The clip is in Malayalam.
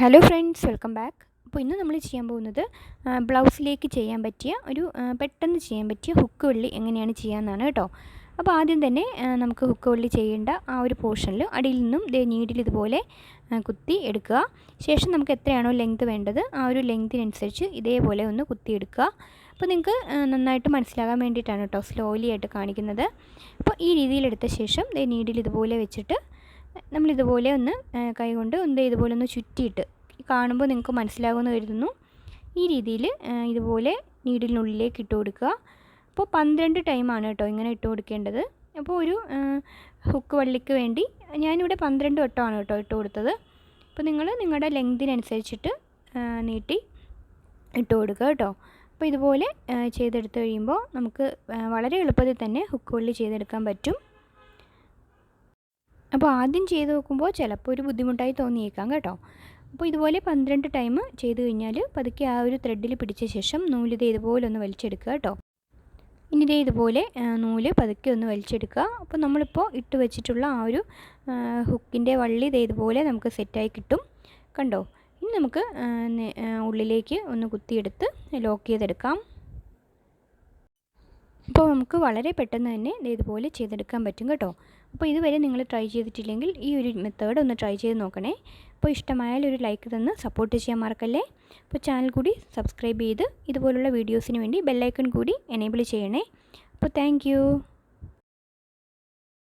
ഹലോ ഫ്രണ്ട്സ് വെൽക്കം ബാക്ക് അപ്പോൾ ഇന്ന് നമ്മൾ ചെയ്യാൻ പോകുന്നത് ബ്ലൗസിലേക്ക് ചെയ്യാൻ പറ്റിയ ഒരു പെട്ടെന്ന് ചെയ്യാൻ പറ്റിയ ഹുക്ക് വള്ളി എങ്ങനെയാണ് ചെയ്യാമെന്നാണ് കേട്ടോ. അപ്പോൾ ആദ്യം തന്നെ നമുക്ക് ഹുക്ക് വള്ളി ചെയ്യേണ്ട ആ ഒരു പോർഷനിൽ അടിയിൽ നിന്നും ദേ നീഡിൽ ഇതുപോലെ കുത്തി എടുക്കുക. ശേഷം നമുക്ക് എത്രയാണോ ലെങ്ത് വേണ്ടത് ആ ഒരു ലെങ്തിനനുസരിച്ച് ഇതേപോലെ ഒന്ന് കുത്തി എടുക്കുക. അപ്പോൾ നിങ്ങൾക്ക് നന്നായിട്ട് മനസ്സിലാകാൻ വേണ്ടിയിട്ടാണ് കേട്ടോ സ്ലോലി ആയിട്ട് കാണിക്കുന്നത്. അപ്പോൾ ഈ രീതിയിൽ എടുത്ത ശേഷം ദേ നീഡിൽ ഇതുപോലെ വെച്ചിട്ട് നമ്മളിതുപോലെ ഒന്ന് കൈകൊണ്ട് ഒന്ന് ഇതുപോലെ ഒന്ന് ചുറ്റിയിട്ട് കാണുമ്പോൾ നിങ്ങൾക്ക് മനസ്സിലാകുമെന്ന് കരുതുന്നു. ഈ രീതിയിൽ ഇതുപോലെ നീഡിലിനുള്ളിലേക്ക് ഇട്ട് കൊടുക്കുക. അപ്പോൾ പന്ത്രണ്ട് ടൈമാണ് കേട്ടോ ഇങ്ങനെ ഇട്ട് കൊടുക്കേണ്ടത്. അപ്പോൾ ഒരു ഹുക്ക് വള്ളിക്ക് വേണ്ടി ഞാനിവിടെ പന്ത്രണ്ട് വട്ടമാണ് കേട്ടോ ഇട്ട് കൊടുത്തത്. അപ്പോൾ നിങ്ങൾ നിങ്ങളുടെ ലെങ്തിനനുസരിച്ചിട്ട് നീട്ടി ഇട്ട് കൊടുക്കുക കേട്ടോ. അപ്പോൾ ഇതുപോലെ ചെയ്തെടുത്ത് കഴിയുമ്പോൾ നമുക്ക് വളരെ എളുപ്പത്തിൽ തന്നെ ഹുക്ക് വള്ളി ചെയ്തെടുക്കാൻ പറ്റും. അപ്പോൾ ആദ്യം ചെയ്ത് നോക്കുമ്പോൾ ചിലപ്പോൾ ഒരു ബുദ്ധിമുട്ടായി തോന്നിയേക്കാം കേട്ടോ. അപ്പോൾ ഇതുപോലെ പന്ത്രണ്ട് ടൈം ചെയ്ത് കഴിഞ്ഞാൽ പതുക്കെ ആ ഒരു ത്രെഡിൽ പിടിച്ച ശേഷം നൂൽ ഇത് ഇതുപോലെ ഒന്ന് വലിച്ചെടുക്കുക കേട്ടോ. ഇനി ഇതേ ഇതുപോലെ നൂൽ പതുക്കെ ഒന്ന് വലിച്ചെടുക്കുക. അപ്പോൾ നമ്മളിപ്പോൾ ഇട്ട് വെച്ചിട്ടുള്ള ആ ഒരു ഹുക്കിന്റെ വള്ളി ഇതേ ഇതുപോലെ നമുക്ക് സെറ്റായി കിട്ടും. കണ്ടോ? ഇനി നമുക്ക് ഉള്ളിലേക്ക് ഒന്ന് കുത്തിയെടുത്ത് ലോക്ക് ചെയ്തെടുക്കാം. അപ്പോൾ നമുക്ക് വളരെ പെട്ടെന്ന് തന്നെ ഇതുപോലെ ചെയ്തെടുക്കാൻ പറ്റും കേട്ടോ. അപ്പോൾ ഇതുവരെ നിങ്ങൾ ട്രൈ ചെയ്തിട്ടില്ലെങ്കിൽ ഈ ഒരു മെത്തേഡ് ഒന്ന് ട്രൈ ചെയ്ത് നോക്കണേ. അപ്പോൾ ഇഷ്ടമായാൽ ഒരു ലൈക്ക് തന്ന് സപ്പോർട്ട് ചെയ്യാൻ മറക്കല്ലേ. അപ്പോൾ ചാനൽ കൂടി സബ്സ്ക്രൈബ് ചെയ്ത് ഇതുപോലുള്ള വീഡിയോസിന് വേണ്ടി ബെല്ലൈക്കൺ കൂടി എനേബിൾ ചെയ്യണേ. അപ്പോൾ താങ്ക്